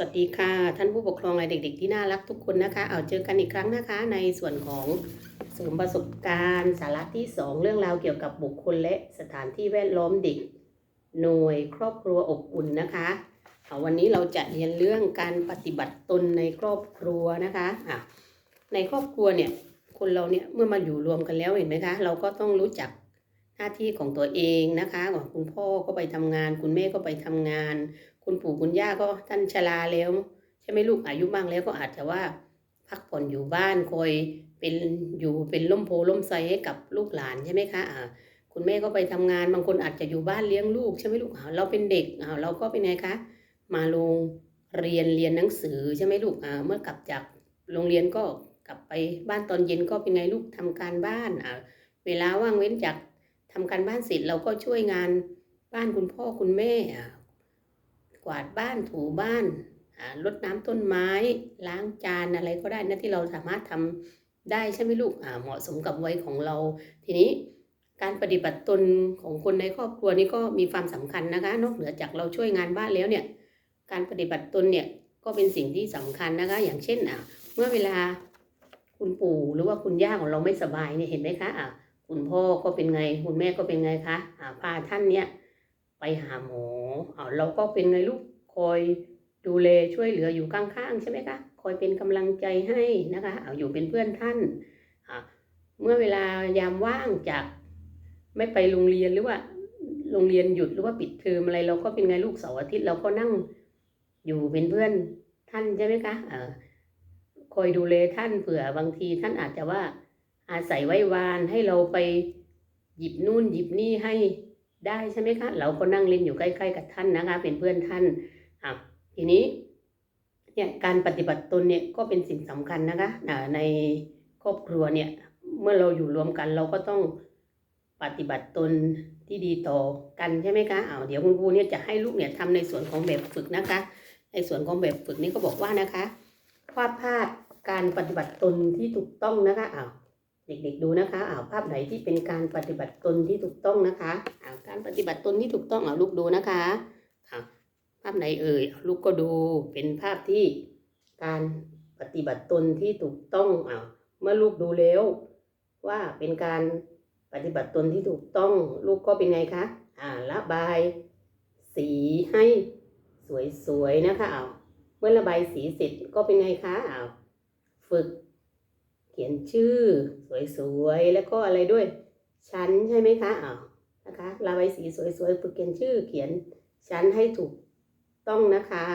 สวัสดีค่ะ ท่านผู้ปกครองและเด็ก ๆ ที่น่ารักทุกคนนะคะ เอาเจอกันอีกครั้งนะคะ ในส่วนของเสริมประสบการณ์สาระที่ 2 เรื่องราวเกี่ยวกับบุคคลและสถานที่แวดล้อมเด็ก หน่วยครอบครัวอบอุ่นนะคะเอาวันนี้เราจะเรียนเรื่องการปฏิบัติตนในครอบครัวนะคะะในครอบครัวเนี่ยคนเราเนี่ยเมื่อมาอยู่รวมกันแล้วเห็นไหมคะ เราก็ต้องรู้จักหน้าที่ของตัวเองนะคะก่อนคุณพ่อก็ไปทำงาน คุณแม่ก็ไปทำงาน คุณปู่คุณย่าก็ท่านชราแล้ว ใช่ไหมลูกอายุมากแล้วก็อาจจะว่า พักผ่อนอยู่บ้านคอยเป็นอยู่เป็นล่มโพล่มไทรให้กับลูกหลานใช่ไหมคะอ่าคุณแม่ก็ไปทำงานบางคนอาจจะอยู่บ้านเลี้ยงลูกใช่ไหมลูกเราเป็นเด็กเราก็เป็นไงคะ มาโรงเรียนเรียนหนังสือใช่ไหมลูกเมื่อกลับจากโรงเรียนก็กลับไปบ้านตอนเย็นก็เป็นไงลูกทำการบ้านเวลาว่างเว้นจากทำการบ้านเสร็จเราก็ช่วยงานบ้านคุณพ่อคุณแม่ วาดบ้านถูบ้านอ่ารดน้ำต้นไม้ล้างจานอะไรก็ได้นะที่เราสามารถทำได้ใช่ไหมลูกเหมาะสมกับวัยของเรา ทีนี้การปฏิบัติตนของคนในครอบครัวนี้ก็มีความสำคัญนะคะ นอกเหนือจากเราช่วยงานบ้านแล้วเนี่ยการปฏิบัติตนเนี่ยก็เป็นสิ่งที่สำคัญนะคะ อย่างเช่นอะเมื่อเวลาคุณปู่หรือว่าคุณย่าของเราไม่สบายเนี่ยเห็นไหมคะอะคุณพ่อก็เป็นไง คุณแม่ก็เป็นไงคะอ่าพาท่านเนี่ย ไปหาหมออ่าเราก็เป็นไงลูกคอยดูแลช่วยเหลืออยู่ข้างๆใช่ไหมคะคอยเป็นกำลังใจให้นะคะเอาอยู่เป็นเพื่อนท่านอะเมื่อเวลายามว่างจากไม่ไปโรงเรียนหรือว่าโรงเรียนหยุดหรือว่าปิดเทอมอะไรเราก็เป็นไงลูกเสาร์อาทิตย์เราก็นั่งอยู่เป็นเพื่อนท่านใช่ไหมคะเออคอยดูแลท่านเผื่อบางทีท่านอาจจะว่าอาศัยไว้วานให้เราไปหยิบนู่นหยิบนี่ให้ ได้ใช่ไหมคะ เราก็นั่งเล่นอยู่ใกล้ ๆ กับท่านนะคะ เป็นเพื่อนท่านอะทีนี้เนี่ยการปฏิบัติตนเนี่ยก็เป็นสิ่งสำคัญนะคะในครอบครัวเนี่ยเมื่อเราอยู่รวมกันเราก็ต้องปฏิบัติตนที่ดีต่อกันใช่ไหมคะเอาเดี๋ยวคุณครูเนี่ยจะให้ลูกเนี่ยทำในส่วนของแบบฝึกนะคะ ในส่วนของแบบฝึกนี้ก็บอกว่านะคะวาดภาพการปฏิบัติตนที่ถูกต้องนะคะอ้าวเด็กๆดูนะคะอ้าวภาพไหนที่เป็นการปฏิบัติตนที่ถูกต้องนะคะ การปฏิบัติตนที่ถูกต้องเอาลูกดูนะคะภาพไหนเอ่ยลูกก็ดูเป็นภาพที่การปฏิบัติตนที่ถูกต้องอ่าเมื่อลูกดูแล้ว ว่าเป็นการปฏิบัติตนที่ถูกต้องลูกก็เป็นไงคะอ่าระบาย สีให้สวยๆนะคะเอาเมื่อระบายสีเสร็จก็เป็นไงคะเอาฝึก เขียนชื่อ สวยๆแล้วก็อะไรด้วย ชั้นใช่ไหมคะอ้า นะคะระบายสีสวยๆ ฝึกเขียนชื่อเขียนชั้นให้ถูกต้องนะคะ